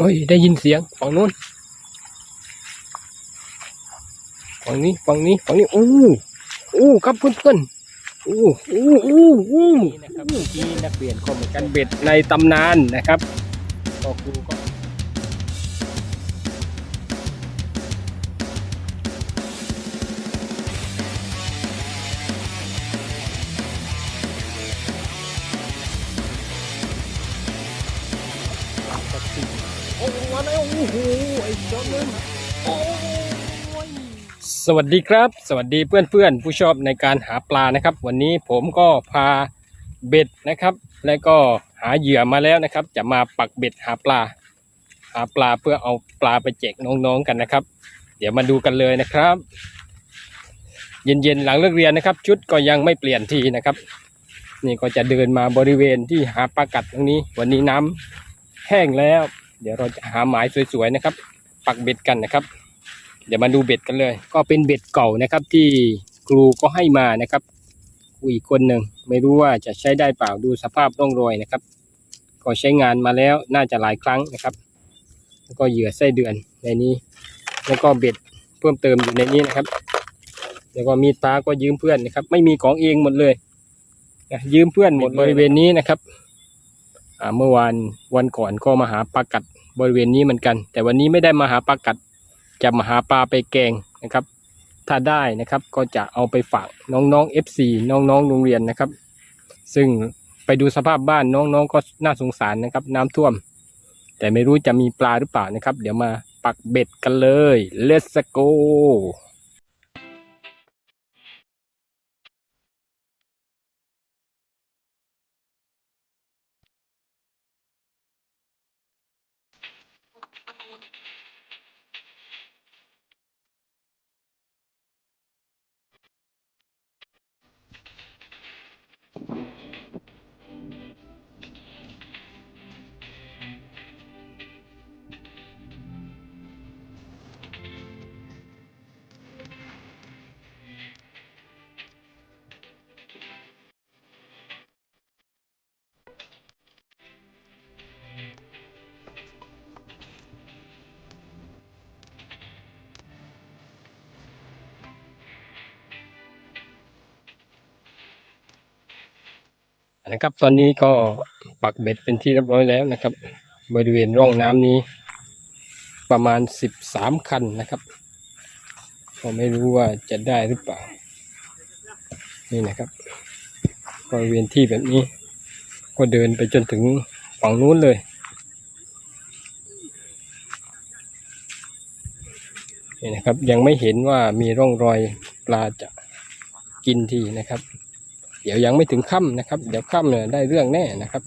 โอ้ย ได้ยินเสียงฝั่งนู้นฝั่งนี้ฝั่งนี้ฝั่งนี้โอ้โอ้ครับเพื่อนๆโอ้โอ้โอ้โอ้นี่นะครับที่นักเรียนคอมกันเบ็ดในตำนานนะครับก็ครูก็ โอ้โหไอ้จอมเลยโอ้สวัสดีครับ สวัสดีเพื่อนๆ ผู้ชอบในการหาปลานะครับ วันนี้ผมก็พาเบ็ดนะครับ แล้วก็หาเหยื่อมาแล้วนะครับ จะมาปักเบ็ดหาปลา หาปลาเพื่อเอาปลาไปแจกน้องๆกันนะครับ เดี๋ยวมาดูกันเลยนะครับ เย็นๆหลังเลิกเรียนนะครับ ชุดก็ยังไม่เปลี่ยนทีนะครับ นี่ก็จะเดินมาบริเวณที่หาปลากัดตรงนี้ วันนี้น้ำแห้งแล้ว เดี๋ยวเราจะหาหมายสวยๆนะครับ ปักเบ็ดกันนะครับ เดี๋ยวมาดูเบ็ดกันเลย ก็เป็นเบ็ดเก่านะครับ ที่ครูก็ให้มานะครับอีกคนหนึ่งไม่รู้ว่าจะใช้ได้เปล่าดูสภาพร่องรอยนะครับ ก็ใช้งานมาแล้วน่าจะหลายครั้งนะครับ แล้วก็เหยื่อไส้เดือนในนี้ แล้วก็เบ็ดเพิ่มเติมอยู่ในนี้นะครับ แล้วก็มีดปลาก็ยืมเพื่อนนะครับ ไม่มีของเองหมดเลยนะยืมเพื่อนหมดบริเวณนี้นะครับ เมื่อวานวันก่อนก็มาหาปลากัดบริเวณนี้เหมือนกัน แต่วันนี้ไม่ได้มาหาปลากัด จะมาหาปลาไปแกงนะครับ ถ้าได้นะครับก็จะเอาไปฝากน้องๆ FC น้องๆโรงเรียนนะครับ ซึ่งไปดูสภาพบ้านน้องๆก็น่าสงสารนะครับ น้ำท่วม แต่ไม่รู้จะมีปลาหรือเปล่านะครับ เดี๋ยวมาปักเบ็ดกันเลย let's go นะครับ ตอนนี้ก็ปักเบ็ดเป็นที่เรียบร้อยแล้วนะครับ บริเวณร่องน้ำนี้ ประมาณสิบสามคันนะครับก็ไม่รู้ว่าจะได้หรือเปล่า นี่นะครับบริเวณที่แบบนี้ ก็เดินไปจนถึงฝั่งนู้นเลยนี่นะครับยังไม่เห็นว่ามีร่องรอยปลาจะกินทีนะครับ เดี๋ยวยังไม่ถึงค่ำนะครับ เดี๋ยวค่ำเนี่ยได้เรื่องแน่นะครับ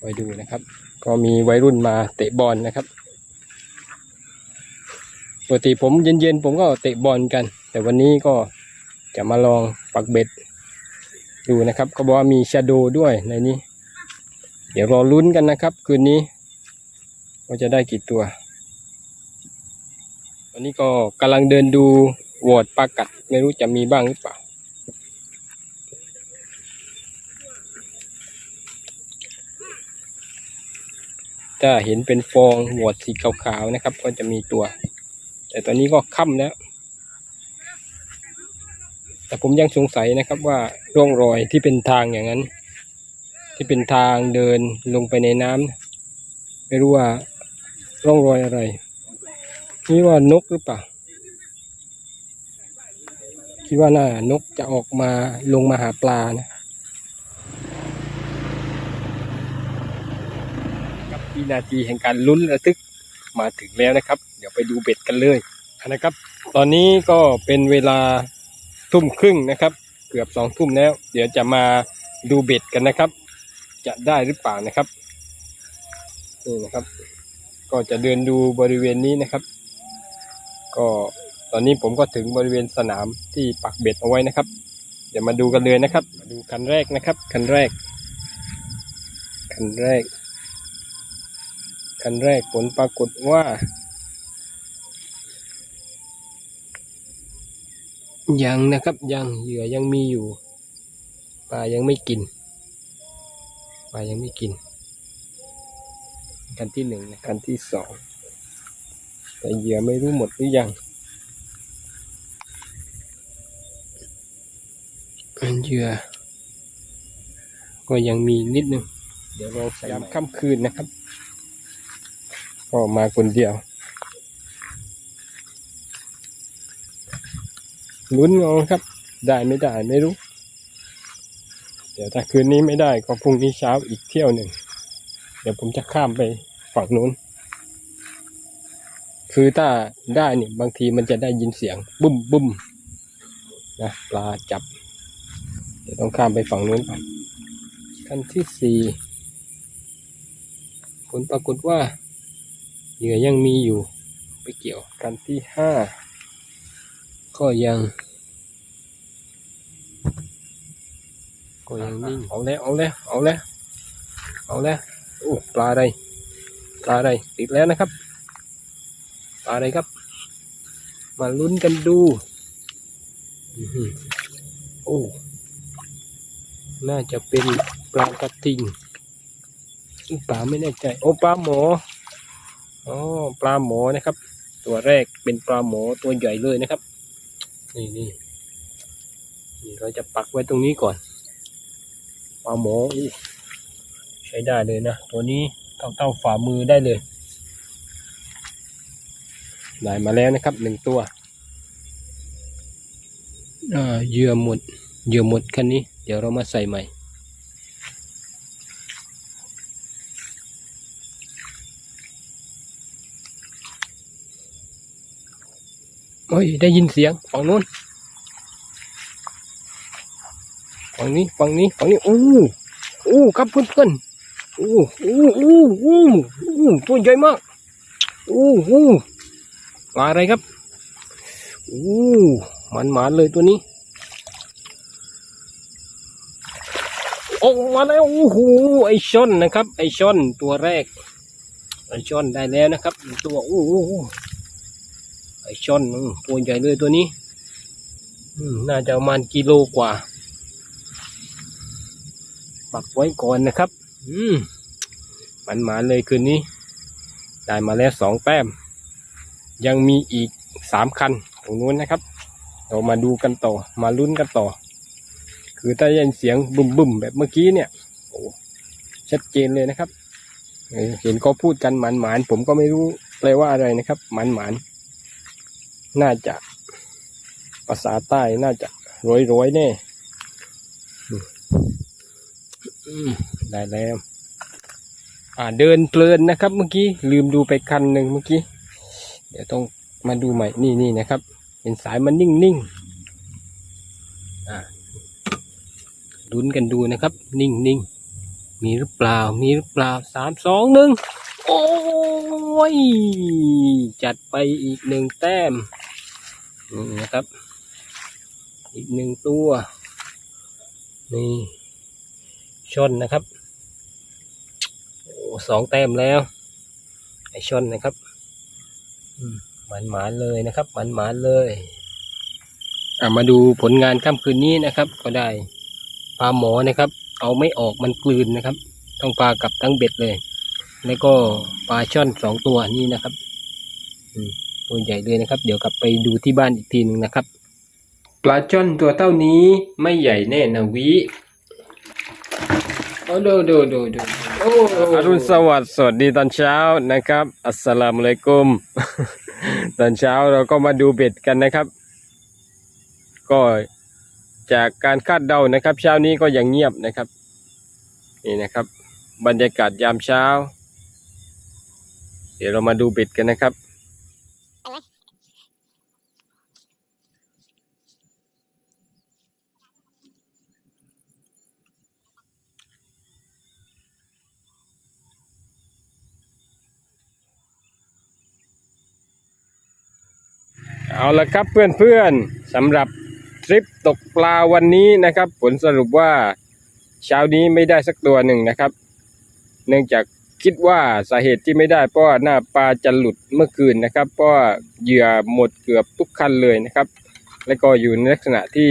ไปดูนะครับ ก็มีวัยรุ่นมาเตะบอลนะครับปกติผมเย็นๆผมก็เตะบอลกัน แต่วันนี้ก็จะมาลองปักเบ็ดดูนะครับเขาบอกว่ามีชาโดด้วยในนี้ เดี๋ยวรอลุ้นกันนะครับ คืนนี้ว่าจะได้กี่ตัววันนี้ก็กำลังเดินดูโหวตปากัด ไม่รู้จะมีบ้างหรือเปล่า ถ้าเห็นเป็นฟองหวดสีขาวๆนะครับ ก็จะมีตัว แต่ตอนนี้ก็ค่ำแล้ว แต่ผมยังสงสัยนะครับว่าร่องรอยที่เป็นทางอย่างนั้น ที่เป็นทางเดินลงไปในน้ำไม่รู้ว่าร่องรอยอะไรนี่ว่านกหรือเปล่าคิดว่าน่านกจะออกมาลงมาหาปลานะ ครับ วินาทีแห่งการลุ้นระทึกมาถึงแล้วนะครับ เดี๋ยวไปดูเบ็ดกันเลยนะครับ ตอนนี้ก็เป็นเวลาทุ่มครึ่งนะครับ เกือบสองทุ่มแล้ว เดี๋ยวจะมาดูเบ็ดกันนะครับ จะได้หรือเปล่านะครับนี่นะครับ ก็จะเดินดูบริเวณนี้นะครับ ก็ตอนนี้ผมก็ถึงบริเวณสนามที่ปักเบ็ดเอาไว้นะครับ เดี๋ยวมาดูกันเลยนะครับ มาดูคันแรกนะครับ คันแรก คันแรก คันแรกผลปรากฏว่า ยังนะครับยังเหยื่อยังมีอยู่ปลายังไม่กินปลายังไม่กินคันที่หนึ่งนะคันที่สองแต่เหยื่อไม่รู้หมดหรือยังเหยื่อก็ยังมีนิดนึง เดี๋ยวเรายามค่ำคืนนะครับ ก็มาคนเดียวลุ้นเอาครับ ได้ไม่ได้ไม่รู้ เดี๋ยวถ้าคืนนี้ไม่ได้ก็พรุ่งนี้เช้าอีกเที่ยวหนึ่ง เดี๋ยวผมจะข้ามไปฝั่งนู้น คือถ้าได้เนี่ยบางทีมันจะได้ยินเสียง บุ้มบุ้มนะปลาจับ เดี๋ยวต้องข้ามไปฝั่งนู้นก่อนขั้นที่สี่ผลปรากฏว่า เหยื่อยังมีอยู่ ไปเกี่ยวกันที่ห้าก็ยัง ก็ยังนิ่งเอาแล้วเอาแล้วเอาแล้วเอาแล้วโอ้ปลาอะไรปลาอะไรติดแล้วนะครับ ปลาอะไรครับ มาลุ้นกันดูอื้อหือโอ้น่าจะเป็นปลากระทิงปลาไม่แน่ใจ โอ้ปลาหมอ อ๋อปลาหมอนะครับ ตัวแรกเป็นปลาหมอตัวใหญ่เลยนะครับ นี่นี่นี่เราจะปักไว้ตรงนี้ก่อน ปลาหมออใช้ได้เลยนะ ตัวนี้เท่าเท่าฝ่ามือได้เลยได้มาแล้วนะครับหนึ่งตัวเหยื่อหมดเหยื่อหมดคันนี้ เดี๋ยวเรามาใส่ใหม่ โอ้ยได้ยินเสียงฝั่งนู้นฝั่งนี้ฝั่งนี้ฝั่งนี้โอ้โอ้ครับเพื่อนเพื่อนๆโอ้โอ้โอ้โอ้โอ้ตัวใหญ่มากโอ้โอ้ปลาอะไรครับโอ้มันหมานเลยตัวนี้โอ้มาแล้วโอ้โหไอช่อนนะครับ ไอช่อนตัวแรก ไอช่อนได้แล้วนะครับ ตัวโอ้โห ช่อนตัวใหญ่เลยตัวนี้น่าจะประมาณกิโลกว่า ปักไว้ก่อนนะครับ อืมมันหมาเลยคืนนี้ ได้มาแล้วสองแต้ม ยังมีอีกสามคันตรงนู้นนะครับ เรามาดูกันต่อ มาลุ้นกันต่อ คือถ้ายินเสียงบึมบึมแบบเมื่อกี้เนี่ย โอ้ชัดเจนเลยนะครับ เห็นเขาพูดกันหมันหมานผมก็ไม่รู้แปลว่าอะไรนะครับ หมันหมาน น่าจะภาษาใต้น่าจะร้อยร้อยๆแน่ได้แล้วอ่าเดินเพลินนะครับเมื่อกี้ลืมดูไปคันหนึ่งเมื่อกี้ เดี๋ยวต้องมาดูใหม่นี่นี่นะครับเห็นสายมันนิ่งนิ่งๆอ่าลุ้นกันดูนะครับ นิ่งนิ่งมีหรือเปล่ามีหรือเปล่าสามสองหนึ่ง โอ้ย จัดไปอีกหนึ่งแต้ม นี่นะครับ อีกหนึ่งตัว นี่ชนนะครับ โอ้สองแต้มแล้ว ไอชนนะครับอืมหมันหมานเลยนะครับ หมันหมานเลย อะมาดูผลงานค่ำคืนนี้นะครับ ก็ได้ปลาหมอนะครับ เอาไม่ออกมันกลืนนะครับ ต้องปลากับทั้งเบ็ดเลย แล้วก็ปลาช่อนสองตัวนี้นะครับอืมตัวใหญ่เลยนะครับ เดี๋ยวกลับไปดูที่บ้านอีกทีหนึ่งนะครับ ปลาช่อนตัวเท่านี้ไม่ใหญ่แน่นะวิโอ้ดูดูดูดูโอ้อรุณสวัสดิ์สวัสดีตอนเช้านะครับ อัสสลามุอะลัยกุม ตอนเช้าเราก็มาดูเบ็ดกันนะครับ ก็จากการคาดเดานะครับ เช้านี้ก็ยังเงียบนะครับ นี่นะครับ บรรยากาศยามเช้า เดี๋ยวเรามาดูบ็ดกันนะครับ เอาละครับเพื่อนๆสำหรับทริปตกปลาวันนี้นะครับ ผลสรุปว่าเช้านี้ไม่ได้สักตัวหนึ่งนะครับ เนื่องจาก คิดว่าสาเหตุที่ไม่ได้เพราะหน้าปลาจะหลุดเมื่อคืนนะครับ เพราะเหยื่อหมดเกือบทุกคันเลยนะครับ แล้วก็อยู่ในลักษณะที่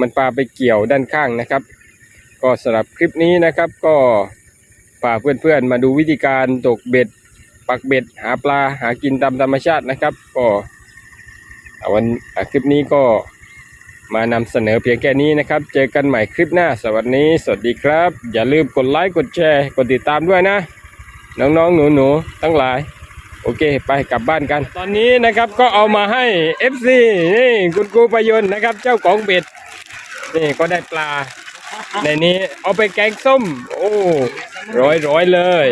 มันปลาไปเกี่ยวด้านข้างนะครับ ก็สำหรับคลิปนี้นะครับก็พาเพื่อนๆมาดูวิธีการตกเบ็ด ปักเบ็ด หาปลาหากินตามธรรมชาตินะครับ ก็วันคลิปนี้ก็มานำเสนอเพียงแค่นี้นะครับ เจอกันใหม่คลิปหน้า สวัสดี สวัสดีครับ อย่าลืมกดไลค์ กดแชร์ กดติดตามด้วยนะ น้องๆหนูๆทั้งหลาย โอเค ไปกลับบ้านกัน ตอนนี้นะครับก็เอามาให้ FC นี่คุณครูประยนต์นะครับ เจ้าของเบ็ดนี่ก็ได้ปลา ในนี้เอาไปแกงส้ม โอ้ร้อยร้อยๆเลย